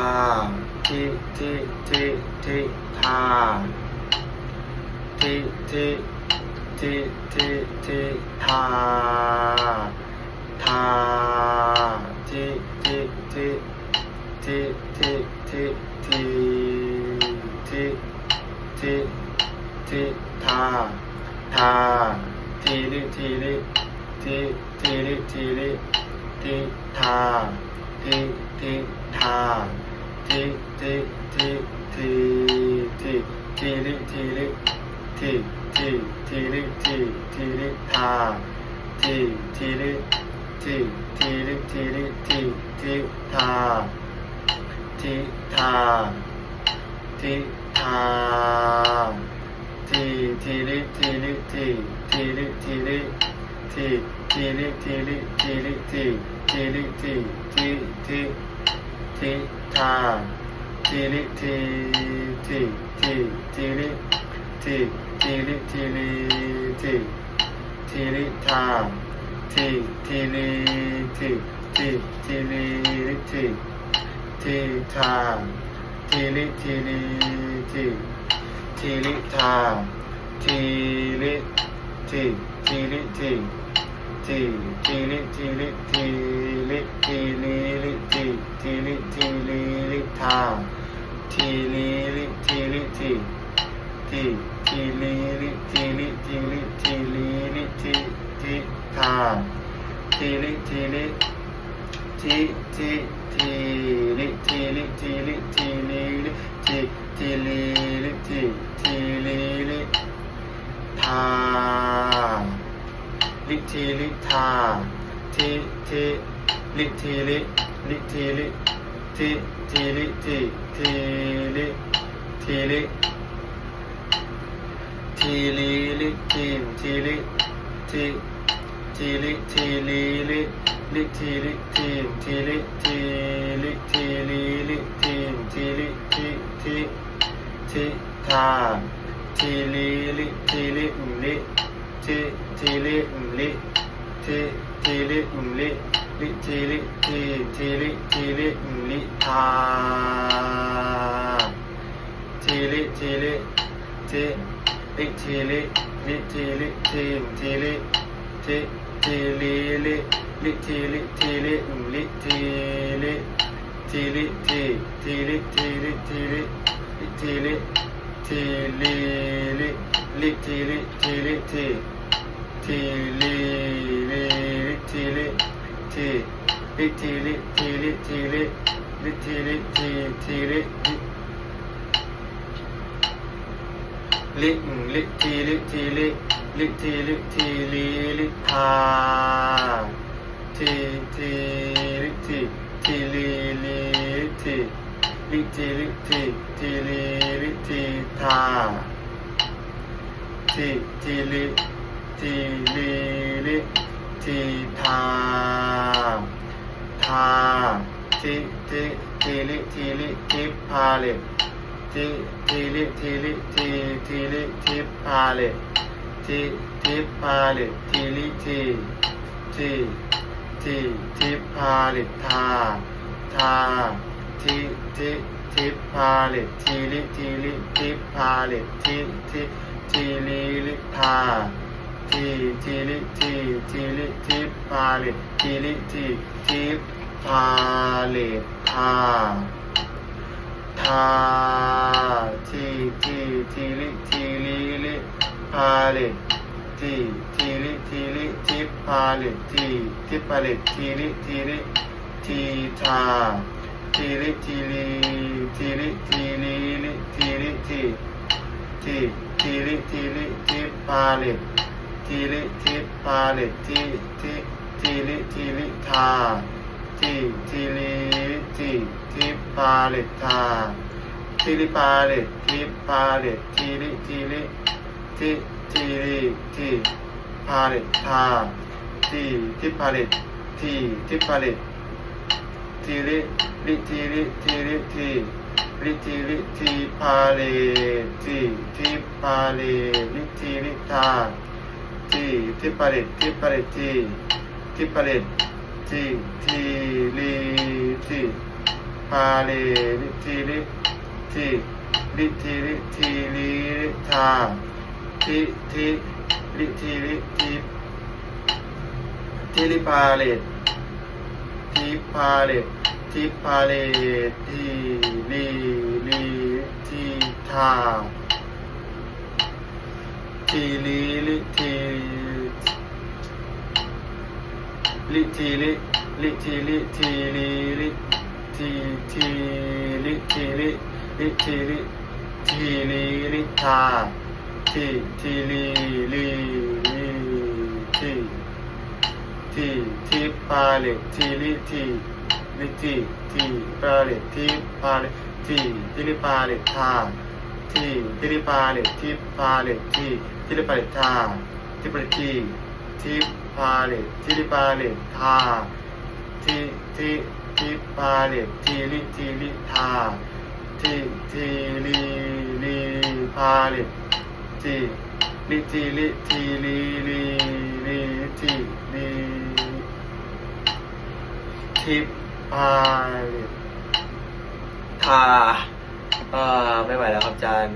าทิทิทิทิทาทิทิทิทิทิทาทาทิทิทิทิทิทิทิทิทิทิทาทาทีริทีริทิทีริทีริทิทาทิทิทา ทิทิทิทิทิทีริทีริทิทิทีริทิทีริทาทิทีริทิทีริทีริทิทิทาทิทาทิทาทีทีริทีริทีทีริทีริทีทีริทีริทีริทีทีริทีทีที ทิทาทีริทีทีทีทีริทีทีริทีริทีทีริทาทีทีริทีทีทีริทีทีทาทีริทีริทีทีริทาทีริทีทีริที ทีทีลิทีลิทีลิทีลิลิทีทีลิทีลิลิทาทีลิลิทีลิทีทีทีลิลิทีลิทีลิทีลิลิทีทีทาทีลิทีลิทีทีทีลิทีลิทีลิทีลิลิทีทีลิลิทีทีลิลิทา ลิทีลิทาทิทิลิทีลิลิทีลิทิทีลิทีทีลิทีลิทีลิลิทีมทีลิทีทีลิทีลิลิลิทีลิทีมทีลิทีลิทีลิลิทีมทีลิทีทีทิทาทีลิลิทีลิลิ ti tili li ti tili li li tili ti tili tili li ta. Tili tili ti li tili li tili ti tili ti tili li li tili tili li tili tili ti tili tili tili li tili tili li li tili tili ti. ทีลิทีลิทีทีลิทีลิทีลิลิทีลิทีลิลิลิทีลิทีลิทีทีลิลิลิทีลิทีลิทีลิทีลิทีลิลิทีลิทีทีลิลิลิทีลิทีลิลิทีลิทีลิลิทาทีทีลิทีทีลิลิทีลิทีลิทีทีลิลิทีทาทีทีลิ ทีลิลิทีทาทาทีทีทีลิทีลิทิพาเลทีทีลิทีลิทีทีลิทิพาเลทีทิพาเลทีลิทีทีทีทิพาเลทาทาทีทีทิพาเลทีลิทีลิทิพาเลทีทีทีลิลิทา ทีทีลิทีทีลิทิพาเลทีลิทีทิพาเลทาทาทีทีทีลิทีลิลิพาเลทีทีลิทีลิทิพาเลทีทิพาเลทีลิทีลิทีทาทีลิทีลิทีลิทีลิลิทีลิทีทีทีลิทีลิทิพาเล ทีลิทิพาเลทีทีทีลิทีลิทาทีทีลิทีทิปาเลทาทีลิปาเลทิปาเลทีลิทีลิทีทีลิทีปาเลทาทีทิปาเลทีทิปาเลทีลิลิทีลิทีลิทีลิทีลิทีปาเลทีทิปาเลลิทีลิทา ที่ทิปาเลทิปาเลทีทิปาเลทีทีลีทีพาเลทีลิที่ลิทีลิทีลิลิทาทิทิลิทีลิทีทิลิพาเลทิพาเลทิพาเลทีลีลีทีทา ทีลีลิทีลิทีลิลิทีลิทีลีลิทีทีลิทีลิลิทีลิทีลีลิทาทีทีลีลีลีทีทีทีพาเลทีลิทีลิทีทีพาเลทีพาเลทีทีลิพาเลทาทีทีลิพาเลทีพาเลที ทีลิพาเลทาทีพาเลทีทีพาเลทีลิพาเลทาทีทีทีพาเลทีลิทีลิทาทีทีลีลีพาเลทีลิทีลิทีลีลีลีทีลีทิพาเลทาเอ่อไม่ไหวแล้วครับอาจารย์